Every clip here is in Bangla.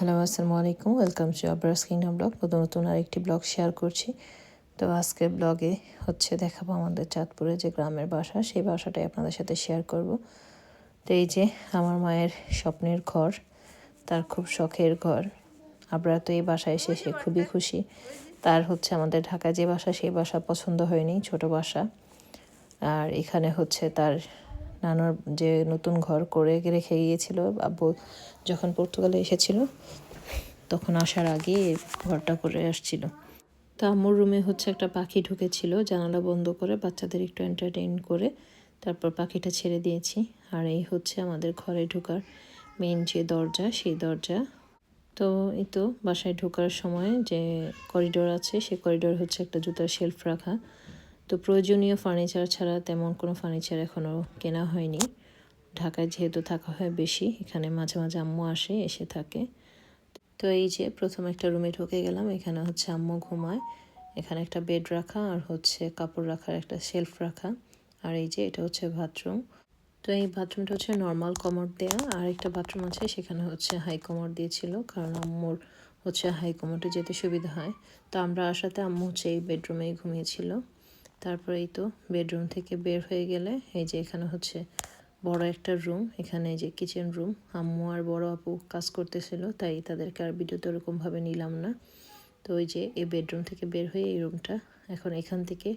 হ্যালো আসসালামু আলাইকুম ওয়েলকাম টু আব্রাস কিংডম ব্লগ নতুন নতুন আরেকটি ব্লগ শেয়ার করছি। তো আজকের ব্লগে হচ্ছে দেখাবো আমাদের চাঁদপুরে যে গ্রামের বাসা, সেই বাসাটাই আপনাদের সাথে শেয়ার করব। তো এই যে আমার মায়ের স্বপ্নের ঘর, তার খুব শখের ঘর। আমরা তো এই বাসায় এসে সে খুবই খুশি। তার হচ্ছে আমাদের ঢাকায় যে বাসা, সেই বাসা পছন্দ হয়নি, ছোট বাসা। আর এখানে হচ্ছে তার নানার যে নতুন ঘর করে রেখে গিয়েছিল, আব্বু যখন পর্তুগালে এসেছিল, তখন আসার আগে ঘরটা করে আসছিল। তো আম্মুর রুমে হচ্ছে একটা পাখি ঢুকেছিল, জানালা বন্ধ করে বাচ্চাদের একটু এন্টারটেইন করে তারপর পাখিটা ছেড়ে দিয়েছি। আর এই হচ্ছে আমাদের ঘরে ঢোকার মেন যে দরজা, সেই দরজা। তো এই তো বাসায় ঢোকার সময় যে করিডোর আছে সেই করিডোর হচ্ছে একটা জুতার শেলফ রাখা। তো প্রয়োজনীয় ফার্নিচার ছাড়া তেমন কোনো ফার্নিচার এখনও কেনা হয়নি। ঢাকায় যেহেতু থাকা হয় বেশি, এখানে মাঝে মাঝে আম্মু আসে, এসে থাকে। তো এই যে প্রথম একটা রুমে ঢুকে গেলাম, এখানে হচ্ছে আম্মু ঘুমায়। এখানে একটা বেড রাখা আর হচ্ছে কাপড় রাখার একটা শেলফ রাখা। আর এই যে এটা হচ্ছে বাথরুম তো এই বাথরুমটা হচ্ছে নর্মাল কমর দেয়া। আর একটা বাথরুম আছে, সেখানে হচ্ছে হাই কমর দিয়েছিল, কারণ আম্মুর হচ্ছে হাই কমোডে যেতে সুবিধা হয়। তো আমরা আসাতে আম্মু হচ্ছে এই বেডরুমেই ঘুমিয়েছিল। তারপর এই তো বেডরুম থেকে বের হয়ে গেলে এই যে এখানে হচ্ছে বড় একটা রুম এখানে এই যে কিচেন রুম আম্মু আর বড় আপু কাজ করতেছিল, তাই তাদেরকে আর ভিডিওতে ওরকমভাবে নিলাম না। তো ওই যে এই বেডরুম থেকে বের হয়ে এই রুমটা এখন এখান থেকে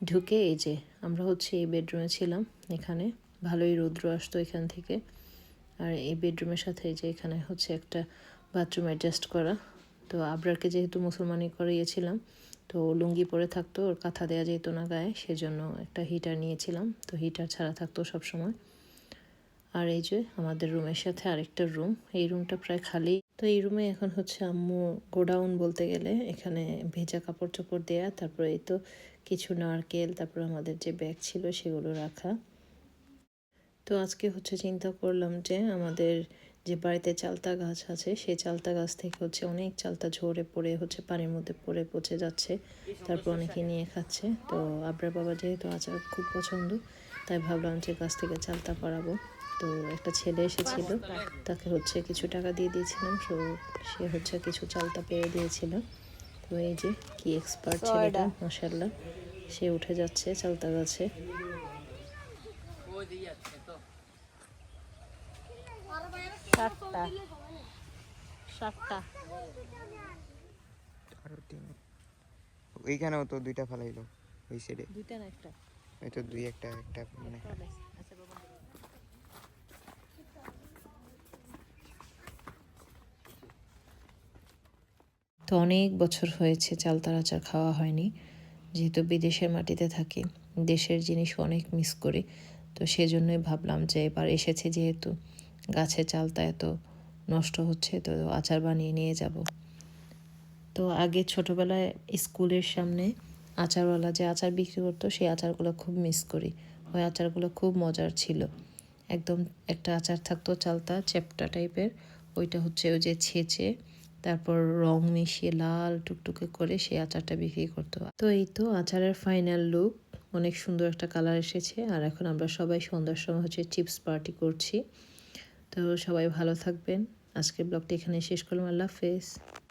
ঢুকে এই যে আমরা হচ্ছে এই বেডরুমে ছিলাম, এখানে ভালোই রৌদ্র আসতো এখান থেকে। আর এই বেডরুমের সাথে যে এখানে হচ্ছে একটা বাথরুম অ্যাডজাস্ট করা। তো আবরারকে যেহেতু মুসলমানি করিয়েছিলাম তো লুঙ্গি পরে থাকতো, ওর কাঁথা দেওয়া যেত না গায়ে, সেজন্য একটা হিটার নিয়েছিলাম। তো হিটার ছাড়া থাকতো সব সময় আর এই যে আমাদের রুমের সাথে আরেকটা রুম এই রুমটা প্রায় খালি। তো এই রুমে এখন হচ্ছে আম্মু গোডাউন বলতে গেলে, এখানে ভেজা কাপড় চোপড় দেয়া, তারপরে এই তো কিছু নারকেল, তারপর আমাদের যে ব্যাগ ছিল সেগুলো রাখা। তো আজকে হচ্ছে চিন্তা করলাম যে আমাদের যে বাড়িতে চালতা গাছ আছে সেই চালতা গাছ থেকে হচ্ছে অনেক চালতা ঝরে পড়ে হচ্ছে পানির মধ্যে পড়ে পচে যাচ্ছে। তারপর অনেকে নিয়ে খাচ্ছে। তো আবরার বাবা যেহেতু আচার খুব পছন্দ তাই ভাবলাম যে গাছ থেকে চালতা পাড়াবো। তো একটা ছেলে এসেছিল তাকে হচ্ছে কিছু টাকা দিয়ে দিয়েছিলাম। তো সে হচ্ছে কিছু চালতা পেয়ে দিয়েছিল। তো এই যে কি এক্সপার্ট ছেলেটা মাসাল্লাহ সে উঠে যাচ্ছে চালতা গাছে। সাতটা। সাতটা। আরও তিন। ওইখানেও তো দুইটা ফালাইলো ওই সাইডে দুইটা না একটা? ওই তো দুই একটা একটা মানে। আচ্ছা তো অনেক বছর হয়েছে চালতার আচার খাওয়া হয়নি যেহেতু বিদেশের মাটিতে থাকি। দেশের জিনিস অনেক মিস করি তো সেজন্যই ভাবলাম যে এবার এসেছে যেহেতু। গাছে চালতা এত নষ্ট হচ্ছে, তো আচার বানিয়ে নিয়ে যাব। তো আগে ছোটোবেলায় স্কুলের সামনে আচারওয়ালা যে আচার বিক্রি করতো, সেই আচারগুলো খুব মিস করি। ওই আচারগুলো খুব মজার ছিল। একদম একটা আচার থাকতো চালতা চ্যাপটা টাইপের ওইটা হচ্ছে ওই যে ছেঁচে, তারপর রং মিশিয়ে লাল টুকটুকে করে সেই আচারটা বিক্রি করতো। তো এই তো আচারের ফাইনাল লুক অনেক সুন্দর একটা কালার এসেছে। আর এখন আমরা সবাই সন্ধ্যার সময় হচ্ছে চিপস পার্টি করছি। তো সবাই ভালো থাকবেন। আজকের ব্লগটা এখানে শেষ করলাম। আল্লাহ হাফেজ।